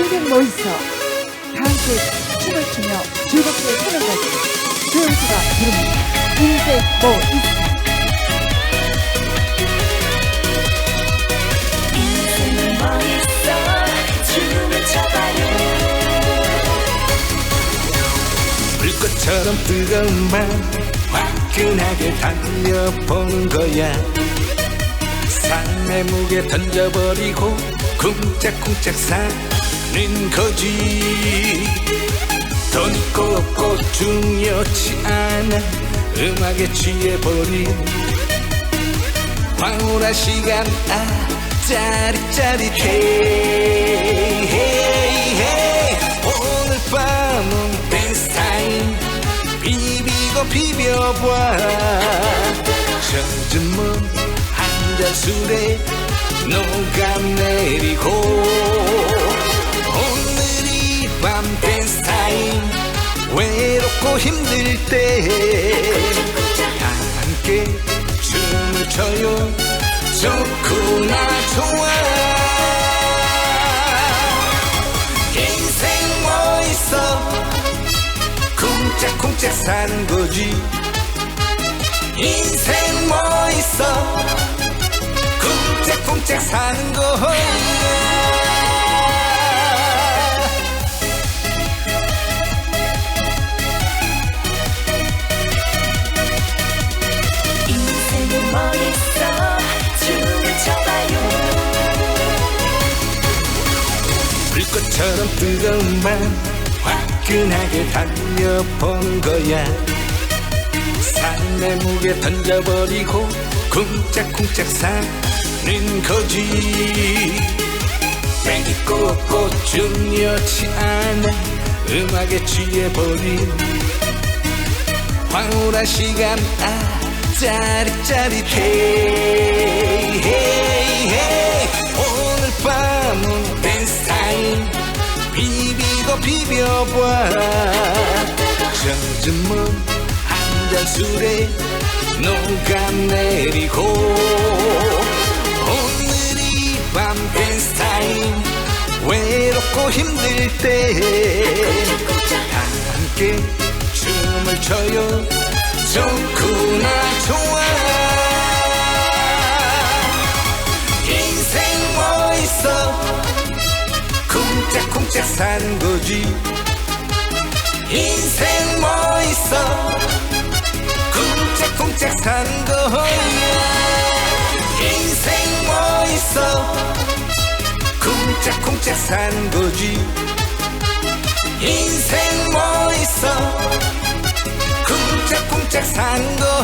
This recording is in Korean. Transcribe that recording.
인생 뭐 있어? 다 함께 춤을 추며 즐겁게 사는 거지. 조영수가 부릅니다. 인생 뭐 있어? 뭐 있어? 춤을 춰봐요. 불꽃처럼 뜨거운 밤 화끈하게 달려보는 거야. 삶의 무게 던져버리고 쿵짝쿵짝 사는 거지. 돈 있고 없고 중요치 않아. 음악에 취해버린 황홀한 시간. 아 짜릿짜릿해. 오늘 밤은 댄스 타임. 비비고 비벼봐. 젖은 몸한 잔 술에 녹아내리고 힘들 때 함께 춤을 춰요. 좋구나 좋아. 인생 뭐 있어. 쿵짝쿵짝 사는 거지. 인생 뭐 있어. 쿵짝쿵짝 사는 거 불꽃처럼 뜨거운 밤 화끈하게 달려보는 거야. 삶의 무게 던져버리고 쿵짝쿵짝 사는 거지. 뺑 있고 없고 중요치 않아 음악에 취해버린 황홀한 시간 아 짜릿짜릿해 비비고 비벼봐 젖은 몸한잔 술에 녹아내리고 오늘 이 밤 댄스 타임. 외롭고 힘들 때 함께 춤을 춰요. 좋구나 좋아 쿵짝쿵짝 사는 거지. 인생 뭐 있어? 쿵짝쿵짝 사는 거야. 인생 뭐 있어? 쿵짝쿵짝 사는 거지. 인생 뭐 있어? 쿵짝쿵짝 사는 거야